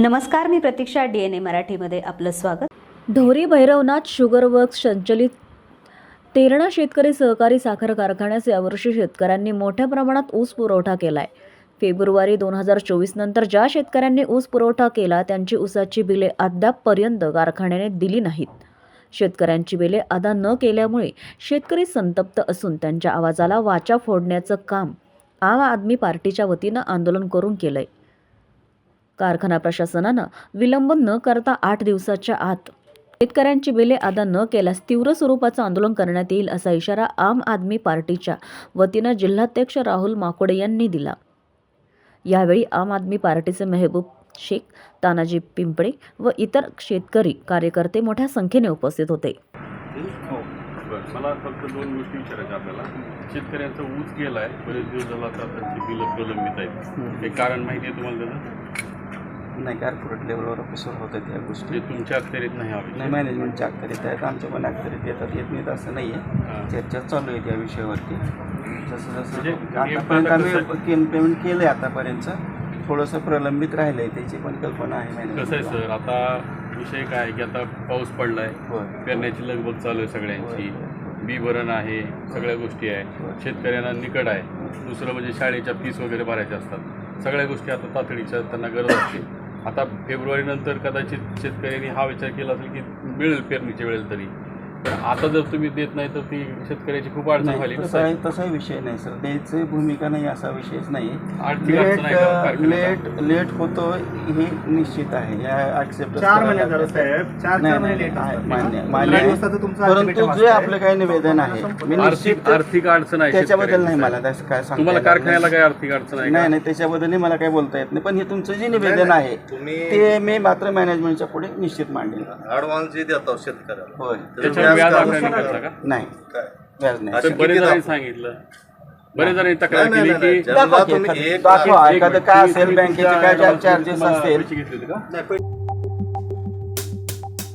नमस्कार मी प्रतीक्षा D N A मराठीमध्ये आपलं स्वागत. ढोरी भैरवनाथ शुगर वर्क्स संचलित तेरणा शेतकरी सहकारी साखर कारखान्यास यावर्षी शेतकऱ्यांनी मोठ्या प्रमाणात ऊस पुरवठा केला आहे फेब्रुवारी दोन हजार चोवीस नंतर ज्या शेतकऱ्यांनी ऊस पुरवठा केला त्यांची ऊसाची बिले अद्यापपर्यंत कारखान्याने दिली नाहीत. शेतकऱ्यांची बिले अदा न केल्यामुळे शेतकरी संतप्त असून त्यांच्या आवाजाला वाचा फोडण्याचं काम आम आदमी पार्टीच्या वतीनं आंदोलन करून केलं आहे कारखाना प्रशासनानं विलंब न करता आठ दिवसाच्या आत शेतकऱ्यांची बिले अदा न केल्यास तीव्र स्वरूपाचं आंदोलन करण्यात येईल असा इशारा आम आदमी पार्टीच्या वतीनं जिल्हाध्यक्ष राहुल माकोडे यांनी दिला. यावेळी आम आदमी पार्टीचे मेहबूब शेख तानाजी पिंपळे व इतर शेतकरी कार्यकर्ते मोठ्या संख्येने उपस्थित होते. बरं मला फक्त दोन गोष्टी विचारायच्या आपल्याला. शेतकऱ्यांचा ऊस गेला आहे बरेच दिवस झाला आता त्यांची बिलं प्रलंबित आहेत. हे कारण माहिती आहे तुम्हाला त्याचं? नाही कॉर्पोरेट लेवलवर ऑफिसर होतात त्या गोष्टी. ते तुमच्या अखत्यारीत नाही नाही मॅनेजमेंटच्या अखत्यारीत आहेत. आमच्या पण अखत्यारीत येतात. येत नाहीत असं नाही आहे चर्चा चालू आहे त्या विषयावरती. जसं म्हणजे जसं आतापर्यंत आम्ही पेमेंट केलं आहे आतापर्यंत. थोडंसं प्रलंबित राहिलं आहे त्याची पण कल्पना आहे कसं आहे सर आता विषय काय आहे की आता पाऊस पडलाय. होय. पेरण्याची लगबग चालू आहे सगळ्यांची. बी भरण आहे. सगळ्या गोष्टी आहे. शेतकऱ्यांना निकड आहे. दुसरं म्हणजे शाळेच्या फीस वगैरे भरायच्या असतात. सगळ्या गोष्टी आता तातडीच्या त्यांना गरज असते. आता फेब्रुवारीनंतर कदाचित शेतकऱ्यांनी हा विचार केला असेल की मिळेल पेरणीच्या वेळेला तरी. आता जर तुम्ही देत नाही तर ती शेतकऱ्याची खूप अडचण नाही झाली तसा आहे तसा विषय नाही सर. द्यायची भूमिका नाही असा विषयच नाही. लेट? लेट लेट होतो हे निश्चित आहे. या ऍक्सेप्ट चार परंतु जे. आपलं काही निवेदन आहे मी आर्थिक निश्चित आर्थिक अडचण आहे त्याच्याबद्दल नाही. मला काय सांगता तुम्हाला कारखान्याला. काय आर्थिक अडचण आहे नाही का? नाही त्याच्याबद्दल मला काही बोलता येत नाही. पण हे तुमचं जे निवेदन आहे ते मी मात्र मॅनेजमेंटच्या पुढे निश्चित मांडेल ऍडव्हान्स जे देतो शेतकऱ्याला होय. करता का? नाही. व्याज नाही. तर बरेच जणांनी सांगितलं. बरेच जणांनी तक्रार नाही, केली नाही, नाही, की ज्यांना दाखवा की तुम्ही एखादं- एक- दाखवा. एक एखादं मिनिट. काय असेल बँकेचे काय चार्जेस असतील. पैसे घेतले होते का? नाही,